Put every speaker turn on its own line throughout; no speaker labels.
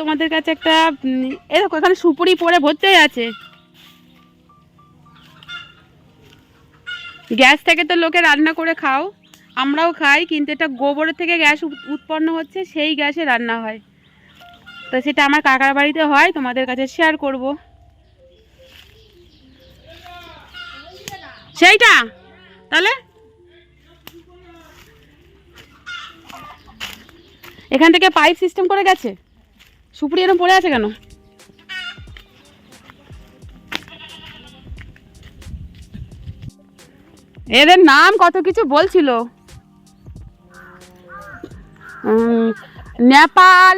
তোমাদের কাছে একটা দেখো, এখানে সুপুরি পরে ভর্তি হয়ে আছে। গ্যাস থেকে তো লোকে রান্না করে খাও, আমরাও খাই, কিন্তু এটা গোবরের থেকে গ্যাস উৎপন্ন হচ্ছে, সেই গ্যাসে রান্না হয়। তো সেটা আমার কাকার বাড়িতে হয়, তোমাদের কাছে শেয়ার করব। সেইটা? তাহলে? এখান থেকে পাইপ সিস্টেম করে গেছে? সুপুরি এরকম পড়ে আছে কেন? এদের নাম কত কিছু বলছিল? নেপাল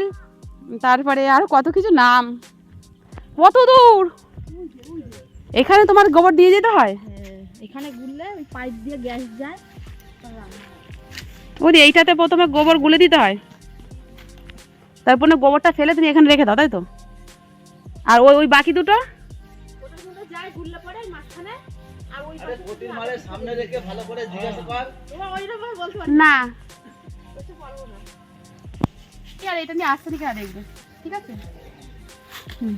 তারপরে আর কত কিছু নাম। কত দূর? এখানে তোমার গোবর দিয়ে যেতে হয়?
এখানে গুললে পাইপ দিয়ে গ্যাস যায়।
ওই এইটাতে প্রথমে গোবর গুলে দিতে হয়। তারপরে গোবরটা ফেলে তুমি এখানে রেখে দাও তাই তো? আর ওই ওই বাকি দুটো?
ওটা মধ্যে যায় গুললে পরে ওই মাঝখানে আর ওই
আরে প্রতির মালের সামনে রেখে ভালো করে জিজ্ঞাসা কর।
এবার ওই রকম বলতে পারি
না। আর এটা নিয়ে আসতে দিকে আর দেখবে? ঠিক আছে?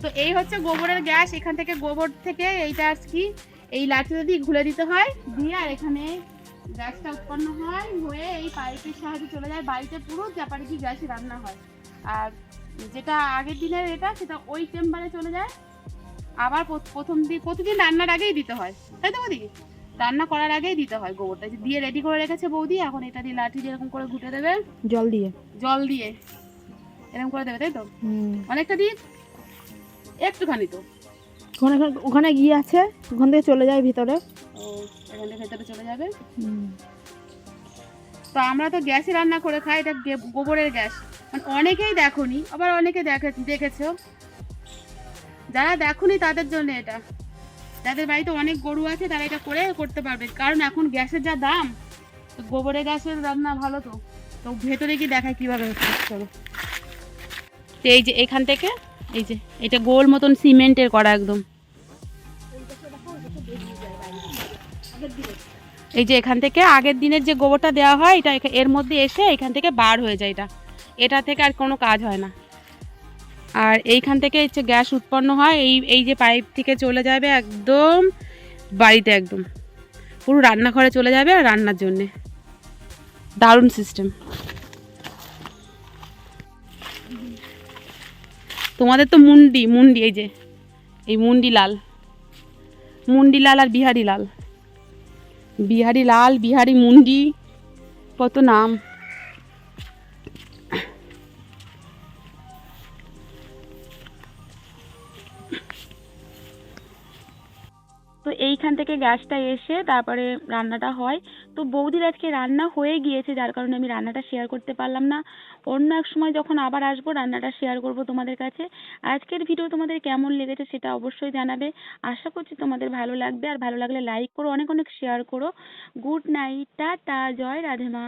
তো এই হচ্ছে গোবরের গ্যাস এখান থেকে গোবর থেকে এইটা আর কি এই লাঠিটা দিয়ে ঘুরে দিতে হয় দিয়ে আর এখানে গ্যাসটা উৎপন্ন হয় হয়ে এই পাইপের সাহায্যে চলে যায়। বাড়িতে পুরো চাপাটি কি গ্যাসে রান্না হয়। আর যেটা আগের দিনের এটা সেটা ওই চেম্বারে চলে যায়। আবার প্রথ- প্রথম দিন প্রতিদিন রান্নার আগেই দিতে হয়। তাই তো বৌদি? রান্না করার আগেই দিতে হয় গোবরটা। যে দিয়ে রেডি করে রেখেছে বৌদি এখন এটা দিয়ে লাঠি দিয়ে এরকম করে ঘুটে দেবে।
জল দিয়ে?
জল দিয়ে এরকম করে দেবে তাই তো? অনেকটা দিন? একটুখানি তো।
ওখানে ওখানে গিয়ে আছে ওখান থেকে চলে যায় ভিতরে।
ও এখান থেকে ভেতরে চলে যাবে। তো আমরা তো গ্যাসে রান্না করে খাই এটা গোবরের গ্যাস। মানে অনেকেই দেখোনি, আবার অনেকে দেখে, দেখেছ। যারা দেখোনি তাদের জন্য এটা। যাদের বাড়িতে অনেক গরু আছে, তারা এটা করে করতে পারবে। কারণ এখন গ্যাসের যা দাম, তো গোবরের গ্যাসের রান্না ভালো তো। তো ভেতরে কি দেখায় কীভাবে চলো। তো এই যে এখান থেকে, এই যে, এটা গোল মতন সিমেন্টের করা একদম। এই যে এখান থেকে আগের দিনের যে গোবরটা দেওয়া হয়, এটা এর মধ্যে এসে এখান থেকে বার হয়ে যায় এটা। এটা থেকে আর কোনো কাজ হয় না। আর এইখান থেকে হচ্ছে গ্যাস উৎপন্ন হয়, এই এই যে পাইপ থেকে চলে যাবে একদম বাড়িতে একদম। পুরো রান্নাঘরে চলে যাবে আর রান্নার জন্যে। দারুণ সিস্টেম তোমাদের তো মুন্ডি মুন্ডি এই যে, এই মুন্ডি লাল। মুন্ডি লাল আর বিহারি লাল। বিহারি লাল, বিহারি মুন্ডি, কত নাম। তো এইখান থেকে গ্যাসটা এসে তারপরে রান্নাটা হয়। তো বৌদির আজকে রান্না হয়ে গিয়েছে, যার কারণে আমি রান্নাটা শেয়ার করতে পারলাম না। অন্য এক সময় যখন আবার আসব, রান্নাটা শেয়ার করব তোমাদের কাছে। আজকের ভিডিও তোমাদের কেমন লেগেছে সেটা অবশ্যই জানাবে। আশা করছি তোমাদের ভালো লাগবে। আর ভালো লাগলে লাইক করো, অনেক অনেক শেয়ার করো। গুড নাইট টাটা, জয় রাধে মা